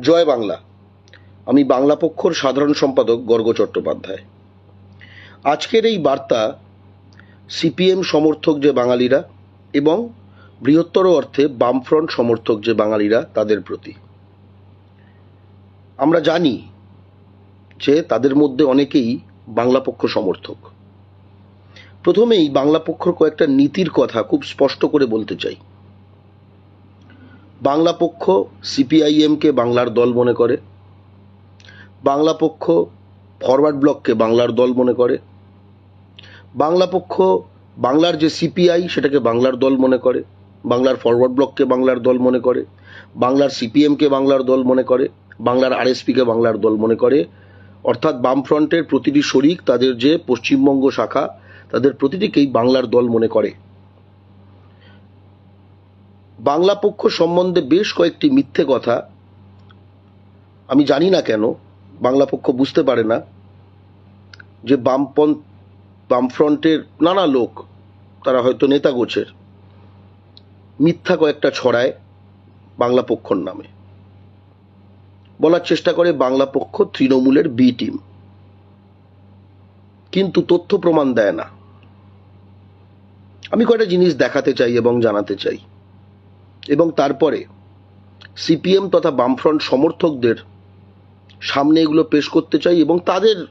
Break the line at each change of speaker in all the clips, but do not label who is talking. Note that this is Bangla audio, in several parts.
জয় বাংলা। আমি বাংলা পক্ষর সাধারণ সম্পাদক গর্গ চট্টোপাধ্যায়। আজকের এই বার্তা সিপিএম সমর্থক যে বাঙালিরা এবং বৃহত্তর অর্থে বামফ্রন্ট সমর্থক যে বাঙালিরা তাদের প্রতি। আমরা জানি যে তাদের মধ্যে অনেকেই বাংলা পক্ষ সমর্থক। প্রথমেই বাংলা পক্ষর কয়েকটা নীতির কথা খুব স্পষ্ট করে বলতে চাই। বাংলা পক্ষ সিপিআইএমকে বাংলার দল মনে করে, বাংলা পক্ষ ফরওয়ার্ড ব্লককে বাংলার দল মনে করে, বাংলা পক্ষ বাংলার যে সিপিআই সেটাকে বাংলার দল মনে করে, বাংলার ফরওয়ার্ড ব্লককে বাংলার দল মনে করে, বাংলার সিপিএমকে বাংলার দল মনে করে, বাংলার আরএসপিকে বাংলার দল মনে করে, অর্থাৎ বামফ্রন্টের প্রতিটি শরিক তাদের যে পশ্চিমবঙ্গ শাখা, তাদের প্রতিটিকেই বাংলার দল মনে করে। বাংলা পক্ষ সম্বন্ধে বেশ কয়েকটি মিথ্যে কথা। আমি জানি না কেন, বাংলা পক্ষ বুঝতে পারে না যে বামপন্থ বামফ্রন্টের নানা লোক, তারা হয়তো নেতা গোছের মিথ্যা কয়েকটা ছড়ায় বাংলা পক্ষর নামে। বলার চেষ্টা করে বাংলা পক্ষ তৃণমূলের বি টিম। কিন্তু তথ্য প্রমাণ দেয় না। আমি কয়েকটা জিনিস দেখাতে চাই এবং জানাতে চাই। এবং তারপরে সিপিএম তথা বামফ্রন্ট সমর্থকদের সামনে এগুলো পেশ করতে চাই এবং তাদের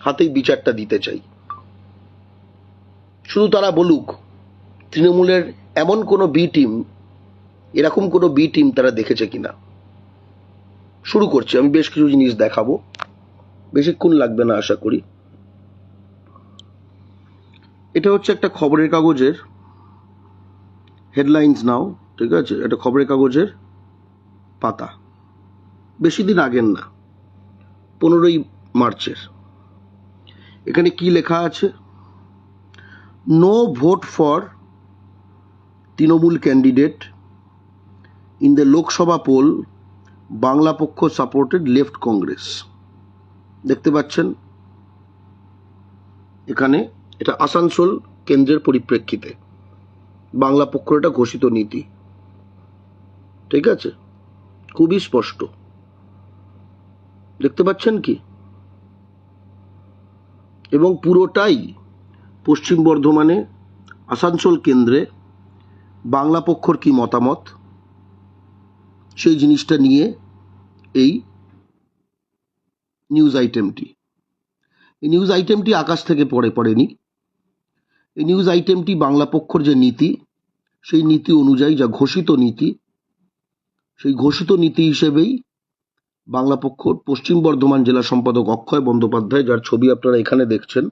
হাতেই বিচারটা দিতে চাই। শুধু তারা বলুক, তৃণমূলের এমন কোনো বি টিম এরকম কোনো বি টিম তারা দেখেছে কিনা? শুরু করছি, আমি বেশ কিছু জিনিস দেখাবো। বেশিক্ষণ লাগবে না, আশা করি। এটা হচ্ছে একটা খবরের কাগজের। হেডলাইন্স নাও ঠিক আছে? এটা খবরের কাগজের পাতা। বেশি দিন আগের না, পনেরোই মার্চের। এখানে কি লেখা আছে? No vote for Trinamool candidate in the Lok Sabha poll Bangla Paksha supported left Congress দেখতে পাচ্ছেন? এখানে এটা আসানসোল কেন্দ্রের পরিপ্রেক্ষিতে। বাংলা পক্ষ এটা ঘোষিত নীতি। ঠিক আছে? খুবই স্পষ্ট। দেখতে পাচ্ছেন কি? এবং পুরোটাই পশ্চিম বর্ধমানে আসানসোল কেন্দ্রে বাংলা পক্ষর কি মতামত? সেই জিনিসটা নিয়ে এই নিউজ আইটেমটি এই নিউজ আইটেমটি আকাশ থেকে পড়ে, পড়েনি। এই নিউজ আইটেমটি বাংলা পক্ষর যে নীতি, সেই নীতি অনুযায়ী যা ঘোষিত নীতি সেই ঘোষিত নীতি হিসেবেই বাংলা পক্ষর পশ্চিম বর্ধমান জেলা সম্পাদক অক্ষয় বন্দ্যোপাধ্যায়, যার ছবি আপনারা এখানে দেখছেন,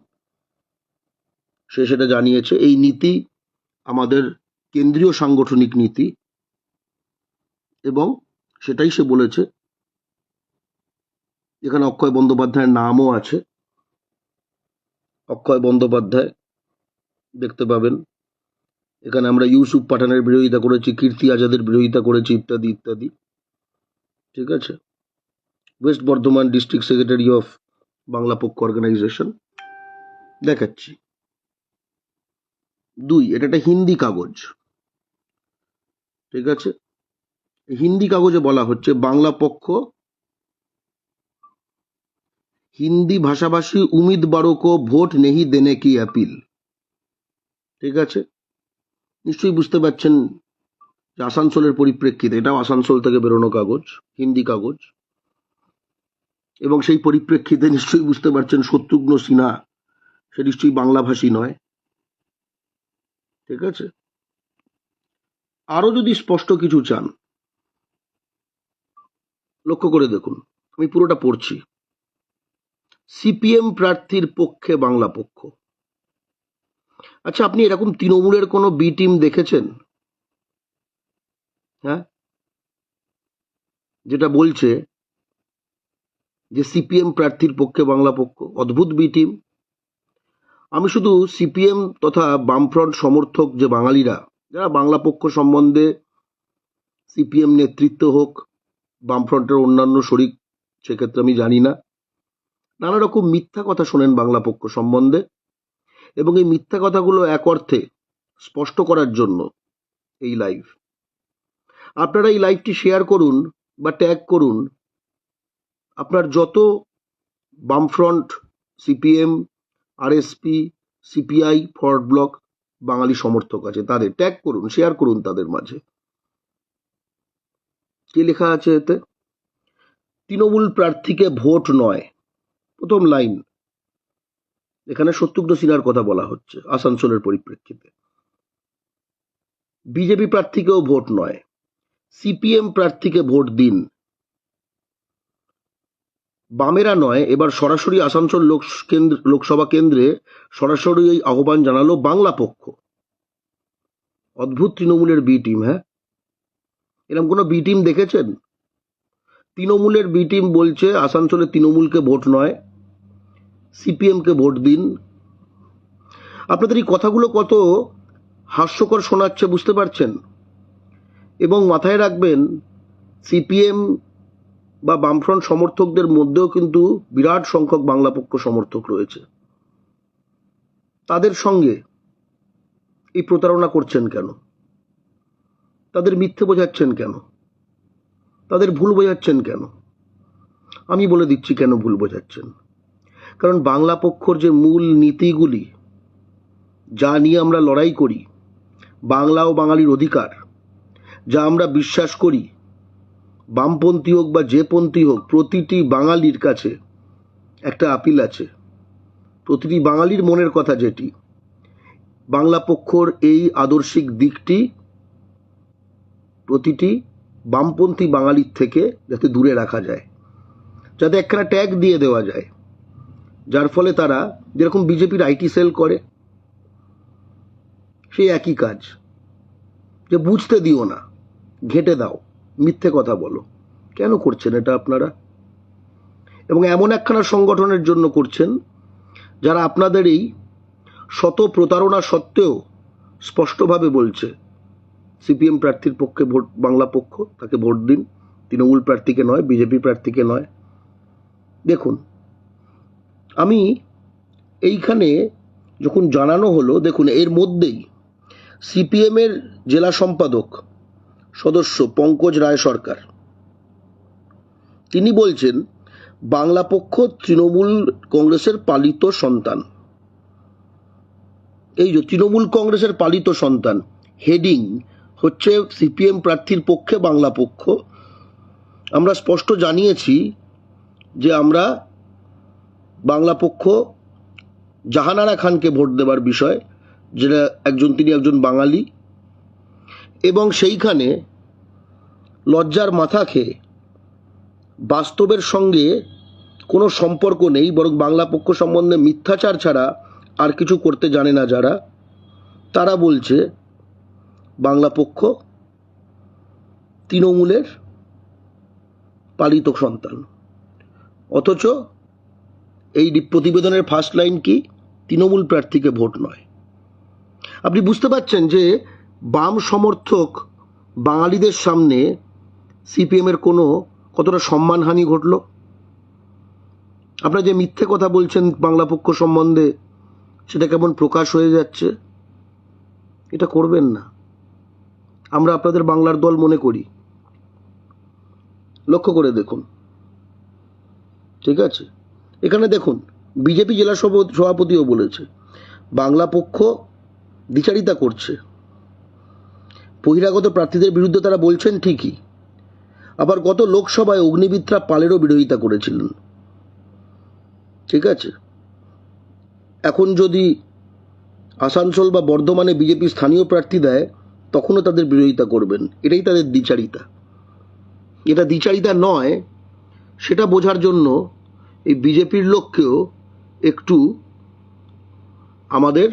সে সেটা জানিয়েছে, এই নীতি আমাদের কেন্দ্রীয় সাংগঠনিক নীতি এবং সেটাই সে বলেছে। এখানে অক্ষয় বন্দ্যোপাধ্যায়ের নামও আছে। অক্ষয় বন্দ্যোপাধ্যায় দেখতে পাবেন। এখানে আমরা ইউসুফ পাঠানের বিরোধিতা করেছি, কীর্তি আজাদের বিরোধিতা করেছি, ইত্যাদি ইত্যাদি। ঠিক আছে? West Bardhaman district secretary of Bangla Paksha organisation. দেখাচ্ছি। দুই, এটা একটা হিন্দি কাগজ। ঠিক আছে? হিন্দি কাগজে বলা হচ্ছে বাংলা পক্ষ হিন্দি ভাষাভাষী উমিদবারও কো ভোট নেহি দেনে কি অ্যাপিল। ঠিক আছে? নিশ্চয়ই বুঝতে পারছেন যে আসানসোলের পরিপ্রেক্ষিতে, এটাও আসানসোল থেকে বেরোনো কাগজ, হিন্দি কাগজ, এবং সেই পরিপ্রেক্ষিতে নিশ্চয়ই বুঝতে পারছেন শত্রুঘ্ন সিনহা, সে নিশ্চয়ই বাংলাভাষী নয়। ঠিক আছে? আরও যদি স্পষ্ট কিছু চান, লক্ষ্য করে দেখুন, আমি পুরোটা পড়ছি। সিপিএম প্রার্থীর পক্ষে বাংলা পক্ষ। আচ্ছা আপনি এরকম তৃণমূলের কোনো বি টিম দেখেছেন? হ্যাঁ? যেটা বলছে যে সিপিএম প্রার্থীর পক্ষে বাংলা পক্ষ, অদ্ভুত বি টিম আমি শুধু সিপিএম তথা বামফ্রন্ট সমর্থক যে বাঙালিরা, যারা বাংলা পক্ষ সম্বন্ধে সিপিএম নেতৃত্ব হোক, বামফ্রন্টের অন্যান্য শরিক, সেক্ষেত্রে আমি জানি না। নানা রকম মিথ্যা কথা শোনেন বাংলা পক্ষ সম্বন্ধে। এবং এই মিথ্যা কথাগুলো এক অর্থে স্পষ্ট করার জন্য এই লাইভ আপনারা এই লাইভটি শেয়ার করুন বা ট্যাগ করুন। আপনার যত বামফ্রন্ট CPM RSP CPI Forward Bloc বাঙালি সমর্থক আছে, তাদের ট্যাগ করুন শেয়ার করুন তাদের মাঝে। কি লেখা আছে এতে? তৃণমূল প্রার্থীকে ভোট নয়। প্রথম লাইন এখানে সত্যুগ্ন সিনহার কথা বলা হচ্ছে, আসানসোলের পরিপ্রেক্ষিতে। বিজেপি প্রার্থীকেও ভোট নয়, সিপিএম প্রার্থীকে ভোট দিন। বামেরা নয়, এবার সরাসরি আসানসোল লোক কেন্দ্র, লোকসভা কেন্দ্রে সরাসরি এই আহ্বান জানালো বাংলা পক্ষ। অদ্ভুত তৃণমূলের বি টিম হ্যাঁ? এরকম কোনো বি টিম দেখেছেন? তৃণমূলের বি টিম বলছে আসানসোলে তৃণমূলকে ভোট নয় সিপিএমকে ভোট দিন। আপনাদের এই কথাগুলো কত হাস্যকর শোনাচ্ছে বুঝতে পারছেন? এবং মাথায় রাখবেন, সিপিএম বা বামফ্রন্ট সমর্থকদের মধ্যেও কিন্তু বিরাট সংখ্যক বাংলা পক্ষ সমর্থক রয়েছে। তাদের সঙ্গে এই প্রতারণা করছেন কেন? তাদের মিথ্যে বোঝাচ্ছেন কেন? তাদের ভুল বোঝাচ্ছেন কেন? আমি বলে দিচ্ছি কেন ভুল বোঝাচ্ছেন। কারণ বাংলা পক্ষর যে মূল নীতিগুলি, যা নিয়ে আমরা লড়াই করি, বাংলা ও বাঙালির অধিকার, যা আমরা বিশ্বাস করি, বামপন্থী হোক বা যে পন্থী হোক, প্রতিটি বাঙালির কাছে একটা আপিল আছে। প্রতিটি বাঙালির মনের কথা যেটি। বাংলা পক্ষর এই আদর্শিক দিকটি প্রতিটি বামপন্থী বাঙালির থেকে যাতে দূরে রাখা যায়, যাতে একখানা ট্যাগ দিয়ে দেওয়া যায়। যার ফলে তারা যেরকম বিজেপির আইটি সেল করে, সেই একই কাজ। যে বুঝতে দিও না, ঘেটে দাও, মিথ্যে কথা বলো। কেন করছেন এটা আপনারা? এবং এমন একখানা সংগঠনের জন্য করছেন, যারা আপনাদের এই শত প্রতারণা সত্ত্বেও স্পষ্টভাবে বলছে, সিপিএম প্রার্থীর পক্ষে ভোট, বাংলা পক্ষ, তাকে ভোট দিন। তৃণমূল প্রার্থীকে নয়, বিজেপি প্রার্থীকে নয়। দেখুন আমি এইখানে যখন জানানো হলো, দেখুন, এর মধ্যেই সিপিএমের জেলা সম্পাদক সদস্য পঙ্কজ রায় সরকার, তিনি বলছেন, বাংলা পক্ষ তৃণমূল কংগ্রেসের পালিত সন্তান। এই যে তৃণমূল কংগ্রেসের পালিত সন্তান, হেডিং হচ্ছে সিপিএম প্রার্থীর পক্ষে বাংলা পক্ষ। আমরা স্পষ্ট জানিয়েছি যে আমরা বাংলা পক্ষ জাহানারা খানকে ভোট দেবার বিষয়, যেটা একজন তিনি একজন বাঙালি, এবং সেইখানে লজ্জার মাথা খেয়ে বাস্তবের সঙ্গে কোনো সম্পর্ক নেই, বরং বাংলা পক্ষ সম্বন্ধে মিথ্যাচার ছাড়া আর কিছু করতে জানে না যারা, তারা বলছে বাংলা পক্ষ তৃণমূলের পালিত সন্তান। অথচ এই প্রতিবেদনের ফার্স্ট লাইন কি? তৃণমূল প্রার্থীকে ভোট নয়। আপনি বুঝতে পারছেন যে বাম সমর্থক বাঙালিদের সামনে সিপিএমের কোনো কতটা সম্মানহানি ঘটল? আপনারা যে মিথ্যে কথা বলছেন বাংলা পক্ষ সম্বন্ধে, সেটা কেমন প্রকাশ হয়ে যাচ্ছে? এটা করবেন না। আমরা আপনাদের বাংলার দল মনে করি। লক্ষ্য করে দেখুন। ঠিক আছে? এখানে দেখুন, বিজেপি জেলা সভাপতি- সভাপতিও বলেছে, বাংলা পক্ষ দ্বিচারিতা করছে। বহিরাগত প্রার্থীদের বিরুদ্ধে তারা বলছেন ঠিকই, আবার গত লোকসভায় অগ্নিমিত্রা পালেরও বিরোধিতা করেছিলেন। ঠিক আছে? এখন যদি আসানসোল বা বর্ধমানে বিজেপি স্থানীয় প্রার্থী দেয়, তখনও তাদের বিরোধিতা করবেন। এটাই তাদের দ্বিচারিতা। এটা দ্বিচারিতা নয়, সেটা বোঝার জন্য এই বিজেপির লোককেও একটু আমাদের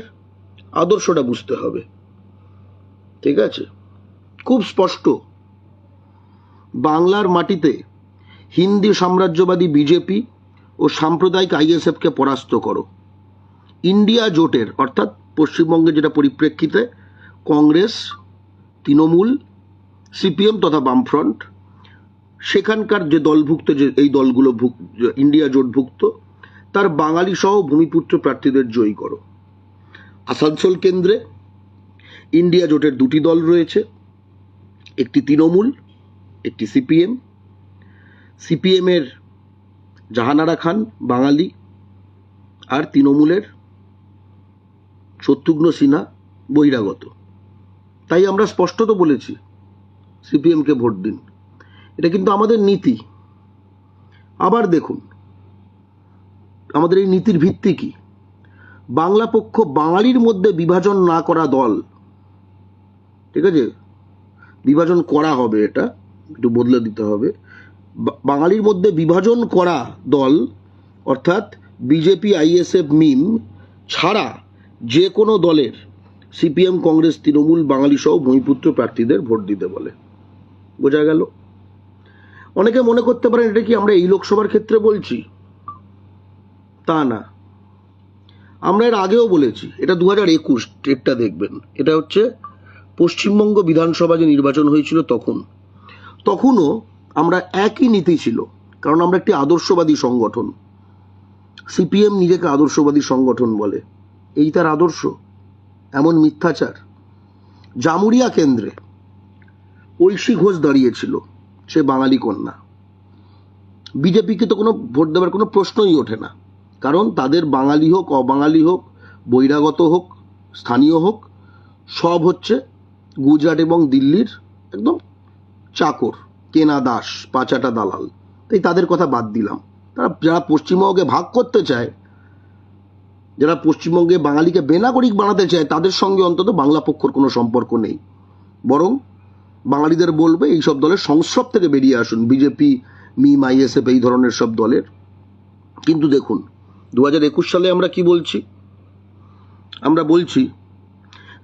আদর্শটা বুঝতে হবে। ঠিক আছে? খুব স্পষ্ট। বাংলার মাটিতে হিন্দি সাম্রাজ্যবাদী বিজেপি ও সাম্প্রদায়িক আইএসএফকে পরাস্ত করো। ইন্ডিয়া জোটের, অর্থাৎ পশ্চিমবঙ্গে যেটা পরিপ্রেক্ষিতে, কংগ্রেস, তৃণমূল, সিপিএম তথা বামফ্রন্ট সেখানকার যে দলভুক্ত যে এই দলগুলো ইন্ডিয়া জোটভুক্ত তার বাঙালি সহ ভূমিপুত্র প্রার্থীদের জয়ী করো। আসানসোল কেন্দ্রে ইন্ডিয়া জোটের দুটি দল রয়েছে, একটি তৃণমূল, একটি সিপিএম। সিপিএমের জাহানারা খান বাঙালি, আর তৃণমূলের শত্রুঘ্ন সিনহা বহিরাগত। তাই আমরা স্পষ্টত বলেছি, সিপিএমকে ভোট দিন। এটা কিন্তু আমাদের নীতি। আবার দেখুন, আমাদের এই নীতির ভিত্তি কি? বাংলা পক্ষ বাঙালির মধ্যে বিভাজন না করা দল, ঠিক আছে? বিভাজন করা হবে এটা, একটু বদলে দিতে হবে। বাঙালির মধ্যে বিভাজন করা দল, অর্থাৎ বিজেপি, আইএসএফ, মিম ছাড়া যে কোনো দলের সিপিএম, কংগ্রেস, তৃণমূল, বাঙালি সহ ভূমিপুত্র প্রার্থীদের ভোট দিতে বলে। বোঝা গেল? অনেকে মনে করতে পারেন এটা কি আমরা এই লোকসভার ক্ষেত্রে বলছি? তা না। আমরা এর আগেও বলেছি, এটা দু হাজার একুশ ডেটটা দেখবেন। এটা হচ্ছে পশ্চিমবঙ্গ বিধানসভা যে নির্বাচন হয়েছিল তখন। তখনও আমরা একই নীতি ছিল, কারণ আমরা একটি আদর্শবাদী সংগঠন। সিপিএম নিজেকে আদর্শবাদী সংগঠন বলে। এই তার আদর্শ, এমন মিথ্যাচার। জামুরিয়া কেন্দ্রে ঐশী ঘোষ দাঁড়িয়েছিল। সে বাঙালি কন্যা। বিজেপিকে তো কোনো ভোট দেওয়ার কোনো প্রশ্নই ওঠে না। কারণ তাদের বাঙালি হোক, অবাঙালি হোক, বহিরাগত হোক, স্থানীয় হোক, সব হচ্ছে গুজরাট এবং দিল্লির একদম চাকর, কেনা দাস, পাচাটা দালাল। তাই তাদের কথা বাদ দিলাম। তারা, যারা পশ্চিমবঙ্গে ভাগ করতে চায়, যারা পশ্চিমবঙ্গে বাঙালিকে বেনাগরিক বানাতে চায়, তাদের সঙ্গে অন্তত বাংলা পক্ষর কোনো সম্পর্ক নেই। বরং বাঙালিদের বলবে, এই সব দলের সংস্রব থেকে বেরিয়ে আসুন। বিজেপি, মিম, আইএসএফ, এই ধরনের সব দলের। কিন্তু দেখুন দু হাজার একুশ সালে আমরা কি বলছি? আমরা বলছি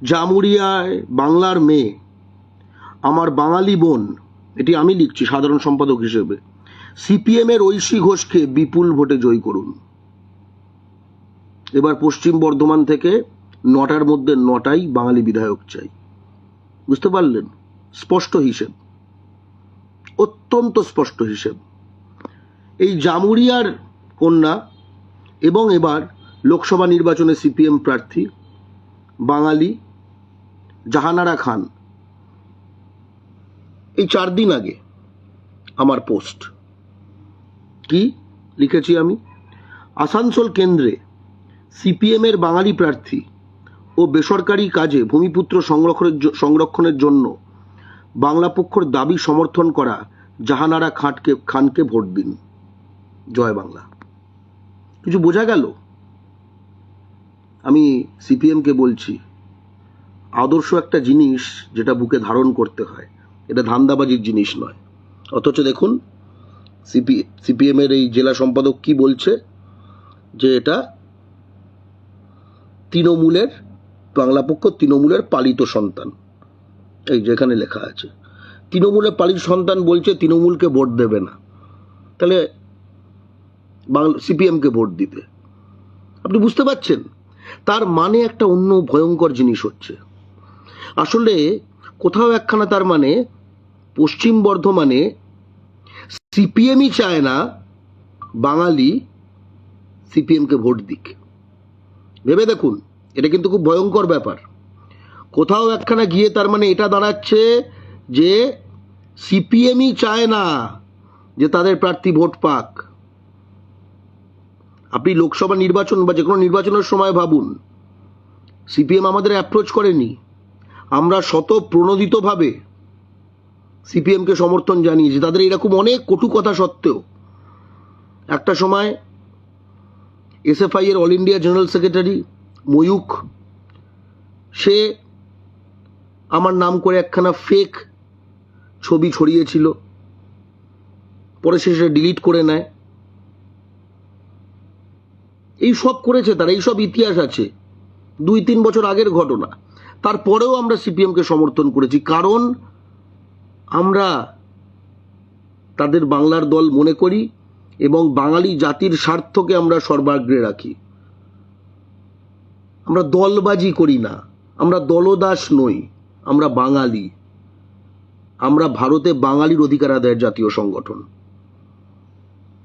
জামুরিয়ায় বাংলার মেয়ে, আমার বাঙালি বোন, এটি আমি লিখছি সাধারণ সম্পাদক হিসেবে সিপিএম এর ঐশী ঘোষকে বিপুল ভোটে জয়ী করুন। এবার পশ্চিম বর্ধমান থেকে নটার মধ্যে নটাই বাঙালি বিধায়ক চাই। বুঝতে পারলেন? স্পষ্ট হিসেব, অত্যন্ত স্পষ্ট হিসেব। এই জামুরিয়ার কন্যা এবং এবার লোকসভা নির্বাচনে সিপিএম প্রার্থী বাঙালি জাহানারা খান এই চার দিন আগে আমার পোস্ট। কি লিখেছি আমি? আসানসোল কেন্দ্রে সিপিএম এর বাঙালি প্রার্থী ও বেসরকারি কাজে ভূমিপুত্র সংরক্ষণের সংরক্ষণের জন্য বাংলা পক্ষর দাবি সমর্থন করা জাহানারা খানকে খানকে ভোট দিন। জয় বাংলা। কিছু বোঝা গেল? আমি সিপিএমকে বলছি, আদর্শ একটা জিনিস যেটা বুকে ধারণ করতে হয়। এটা ধান্দাবাজির জিনিস নয়। অথচ দেখুন, সিপি সিপিএম এর এই জেলা সম্পাদক কি বলছে, যে এটা তৃণমূলের, বাংলা পক্ষ তৃণমূলের পালিত সন্তান। এই যেখানে লেখা আছে। তৃণমূলের পালিত সন্তান বলছে তৃণমূলকে ভোট দেবে না। তাহলে বাংলা সিপিএমকে ভোট দিতে। আপনি বুঝতে পারছেন? তার মানে একটা অন্য ভয়ঙ্কর জিনিস হচ্ছে। আসলে কোথাও একখানা তার মানে পশ্চিম বর্ধমানে সিপিএমই চায় না বাঙালি সিপিএমকে ভোট দিক। ভেবে দেখুন, এটা কিন্তু খুব ভয়ঙ্কর ব্যাপার। কোথাও একখানা গিয়ে তার মানে এটা দাঁড়াচ্ছে যে সিপিএমই চায় না যে তাদের প্রার্থী ভোট পাক। আপনি লোকসভা নির্বাচন বা যে কোনো নির্বাচনের সময় ভাবুন, সিপিএম আমাদের অ্যাপ্রোচ করেনি। আমরা শত প্রণোদিতভাবে সিপিএমকে সমর্থন জানিয়েছি। তাদের এরকম অনেক কটু কথা সত্ত্বেও। একটা সময় এসএফআই এর All India general secretary Mayukh সে আমার নাম করে একখানা ফেক ছবি ছড়িয়েছিল। পরে সে সেটা ডিলিট করে নেয়। এই সব করেছে তারা, এই সব ইতিহাস আছে। দুই তিন বছর আগের ঘটনা। তারপরেও আমরা সিপিএমকে সমর্থন করেছি। কারণ আমরা তাদের বাংলার দল মনে করি এবং বাঙালি জাতির স্বার্থকে আমরা সর্বাগ্রে রাখি। আমরা দলবাজি করি না। আমরা দলদাস নই। আমরা বাঙালি। আমরা ভারতে বাঙালির অধিকার আদায়ের জাতীয় সংগঠন।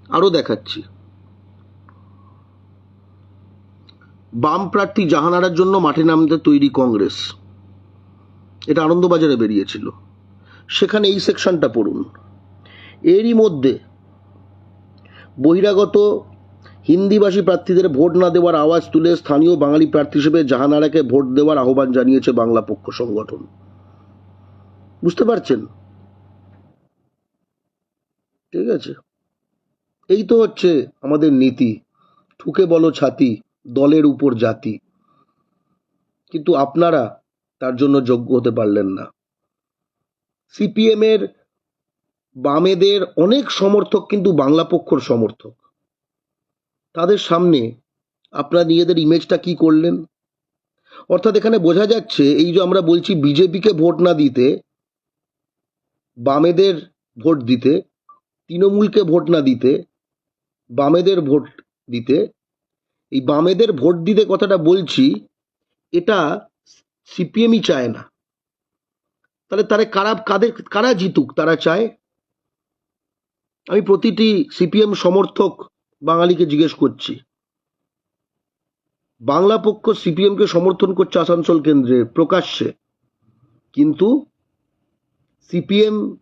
আরও দেখাচ্ছি। বাম প্রার্থী জাহানারার জন্য মাঠে নামতে তৈরি কংগ্রেস। এটা আনন্দবাজারে বেরিয়েছিল। সেখানে এই সেকশনটা পড়ুন। এরই মধ্যে বহিরাগত হিন্দিভাষী প্রার্থীদের ভোট না দেওয়ার আওয়াজ তুলে স্থানীয় বাঙালি প্রার্থী হিসেবে জাহানারাকে ভোট দেওয়ার আহ্বান জানিয়েছে বাংলা পক্ষ সংগঠন। বুঝতে পারছেন? ঠিক আছে। এই তো হচ্ছে আমাদের নীতি। ঠুকে বলো ছাতি, দলের উপর জাতি। কিন্তু আপনারা তার জন্য যোগ্য হতে পারলেন না। সিপিএম এর বামেদের অনেক সমর্থক কিন্তু বাংলা পক্ষর সমর্থক। তাদের সামনে আপনারা নিজেদের ইমেজটা কি করলেন? অর্থাৎ এখানে বোঝা যাচ্ছে এই যে আমরা বলছি বিজেপিকে ভোট না দিতে, বামেদের ভোট দিতে, তৃণমূলকে ভোট না দিতে, বামেদের ভোট দিতে, এই বামেদের ভোট দিতে কথাটা বলছি, এটা সিপিএমই চায় না। তাহলে তারা কারা, কাদের, কারা জিতুক, তারা চায়? আমি প্রতিটি সিপিএম সমর্থক বাঙালিকে জিজ্ঞেস করছি। বাংলা পক্ষ সিপিএমকে সমর্থন করছে আসানসোল কেন্দ্রে প্রকাশ্যে। কিন্তু সিপিএম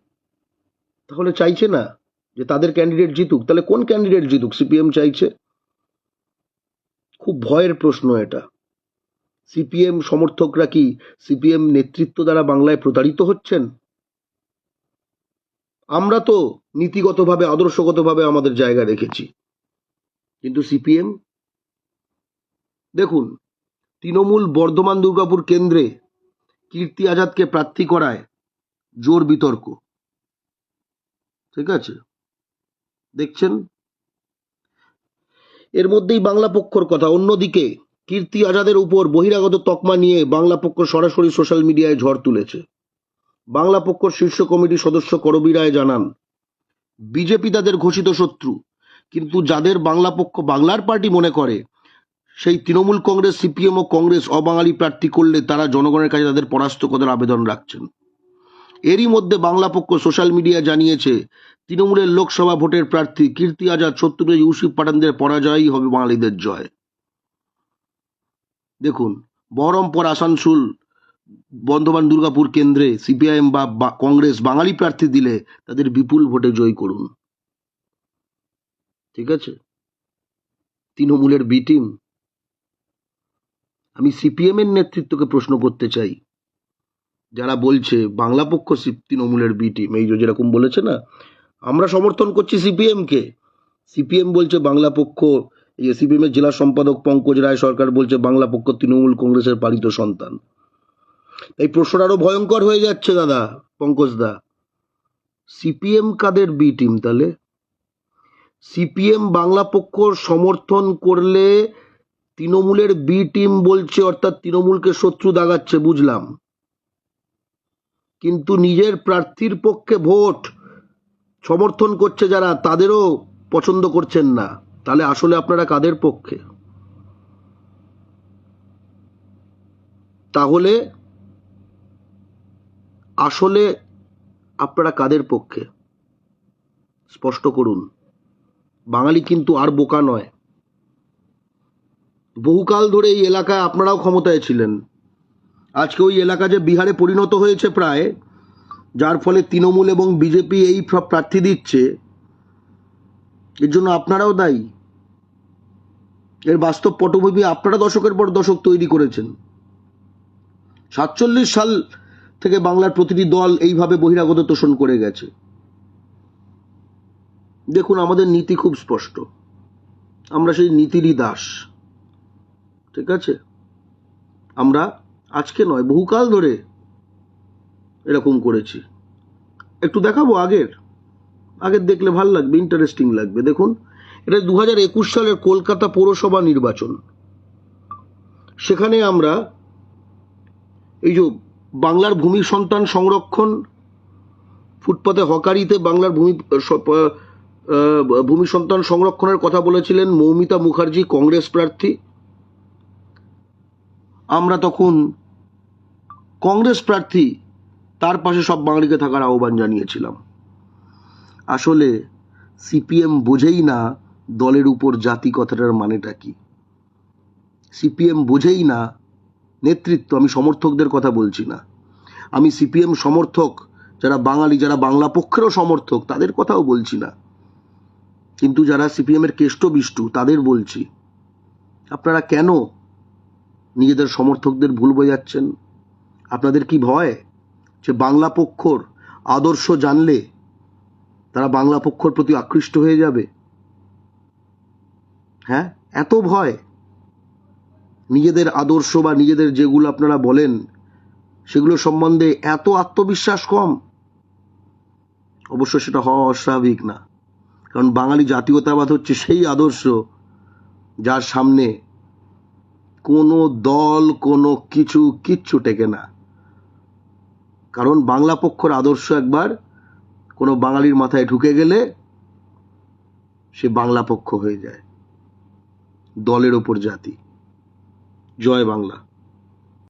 তাহলে চাইছে না যে তাদের ক্যান্ডিডেট জিতুক। তাহলে কোন ক্যান্ডিডেট জিতুক? সিপিএম চাইছে? খুব ভয়ের প্রশ্ন এটা। সিপিএম সমর্থকরা কি সিপিএম নেতৃত্ব দ্বারা বাংলায় প্রতারিত হচ্ছেন? আমরা তো নীতিগতভাবে, আদর্শগতভাবে আমাদের জায়গা রেখেছি। কিন্তু সিপিএম দেখুন, তৃণমূল বর্ধমান দুর্গাপুর কেন্দ্রে কীর্তি আজাদকে প্রার্থী করায় জোর বিতর্ক। ঠিক আছে? দেখছেন? এর মধ্যেই বাংলা পক্ষর কথা। অন্যদিকে, কীর্তি আজাদের উপর বহিরাগত তকমা নিয়ে বাংলা পক্ষ সরাসরি সোশ্যাল মিডিয়ায় ঝড় তুলেছে। বাংলা পক্ষর শীর্ষ কমিটির সদস্য করবী রায় জানান, বিজেপি তাদের ঘোষিত শত্রু। কিন্তু যাদের বাংলা পক্ষ বাংলার পার্টি মনে করে, সেই তৃণমূল কংগ্রেস, সিপিএম ও কংগ্রেস অবাঙালি প্রার্থী করলে তারা জনগণের কাছে তাদের পরাস্ত করার আবেদন রাখছেন। এরই মধ্যে বাংলা পক্ষ সোশ্যাল মিডিয়া জানিয়েছে, তৃণমূলের লোকসভা ভোটের প্রার্থী কীর্তি আজাদ সত্তর ইউসুফ পাঠানদের পরাজয়ই হবে বাঙালিদের জয়। দেখুন, বহরমপুর, আসানসোল, বর্ধমান, দুর্গাপুর কেন্দ্রে সিপিআইএম বা কংগ্রেস বাঙালি প্রার্থী দিলে তাদের বিপুল ভোটে জয় করুন। ঠিক আছে? তৃণমূলের বি টিম আমি সিপিএম এর নেতৃত্বকে প্রশ্ন করতে চাই। যারা বলছে বাংলা পক্ষ তৃণমূলের বি টিম এই যেরকম বলেছে না, আমরা সমর্থন করছি সিপিএম কে। সিপিএম বলছে বাংলা পক্ষ, এই যে সিপিএম এর জেলা সম্পাদক পঙ্কজ রায় সরকার বলছে বাংলা পক্ষ তৃণমূল কংগ্রেসের পালিত সন্তান। এই প্রশ্নটা আরও ভয়ঙ্কর হয়ে যাচ্ছে দাদা, পঙ্কজ দা। সিপিএম কাদের বি টিম তাহলে? সিপিএম বাংলা পক্ষ সমর্থন করলে তৃণমূলের বি টিম বলছে, অর্থাৎ তৃণমূলকে শত্রু দাগাচ্ছে, বুঝলাম। কিন্তু নিজের প্রার্থীর পক্ষে ভোট সমর্থন করছে যারা, তাদেরও পছন্দ করছেন না। তাহলে আসলে আপনারা কাদের পক্ষে? তাহলে আসলে আপনারা কাদের পক্ষে? স্পষ্ট করুন। বাঙালি কিন্তু আর বোকা নয়। বহুকাল ধরে এই এলাকায় আপনারাও ক্ষমতায় ছিলেন। আজকে ওই এলাকা যে বিহারে পরিণত হয়েছে প্রায়, যার ফলে তৃণমূল এবং বিজেপি এই প্রার্থী দিচ্ছে, এর জন্য আপনারাও দায়ী। এর বাস্তব পটভূমি আপনারা দশকের পর দশক তৈরি করেছেন। সাতচল্লিশ সাল থেকে বাংলার প্রতিটি দল এইভাবে বহিরাগত তোষণ করে গেছে। দেখুন, আমাদের নীতি খুব স্পষ্ট। আমরা সেই নীতিরই দাস। ঠিক আছে? আমরা আজকে নয়, বহুকাল ধরে এরকম করেছি। একটু দেখাবো আগের। আগের দেখলে ভালো লাগবে ইন্টারেস্টিং লাগবে। দেখুন, এটা দু হাজার একুশ সালের কলকাতা পৌরসভা নির্বাচন। সেখানে আমরা এই যে বাংলার ভূমি সন্তান সংরক্ষণ, ফুটপাতে হকারিতে বাংলার ভূমি ভূমি সন্তান সংরক্ষণের কথা বলেছিলেন মৌমিতা মুখার্জি, কংগ্রেস প্রার্থী। আমরা তখন কংগ্রেস প্রার্থী, তার পাশে সব বাঙালিকে থাকার আহ্বান জানিয়েছিলাম। আসলে সিপিএম বোঝেই না দলের উপর জাতি কথাটার মানেটা কি। সিপিএম বোঝেই না নেতৃত্ব, আমি সমর্থকদের কথা বলছি না। আমি সিপিএম সমর্থক, যারা বাঙালি, যারা বাংলা পক্ষেরও সমর্থক, তাদের কথাও বলছি না। কিন্তু যারা সিপিএমের কেষ্ট বিষ্টু, তাদের বলছি, আপনারা কেন নিজেদের সমর্থকদের ভুল বোঝাচ্ছেন? আপনাদের কি ভয় যে বাংলা পক্ষর আদর্শ জানলে তারা বাংলা পক্ষর প্রতি আকৃষ্ট হয়ে যাবে? হ্যাঁ এত ভয়। নিজেদের আদর্শ বা নিজেদের যেগুলো আপনারা বলেন, সেগুলো সম্বন্ধে এত আত্মবিশ্বাস কম। অবশ্য সেটা হওয়া অস্বাভাবিক না। কারণ বাঙালি জাতীয়তাবাদ হচ্ছে সেই আদর্শ যার সামনে কোনো দল, কোনো কিছু কিচ্ছু টেকে না। কারণ বাংলা পক্ষর আদর্শ একবার কোনো বাঙালির মাথায় ঢুকে গেলে সে বাংলা পক্ষ হয়ে যায়। দলের ওপর জাতি। জয় বাংলা।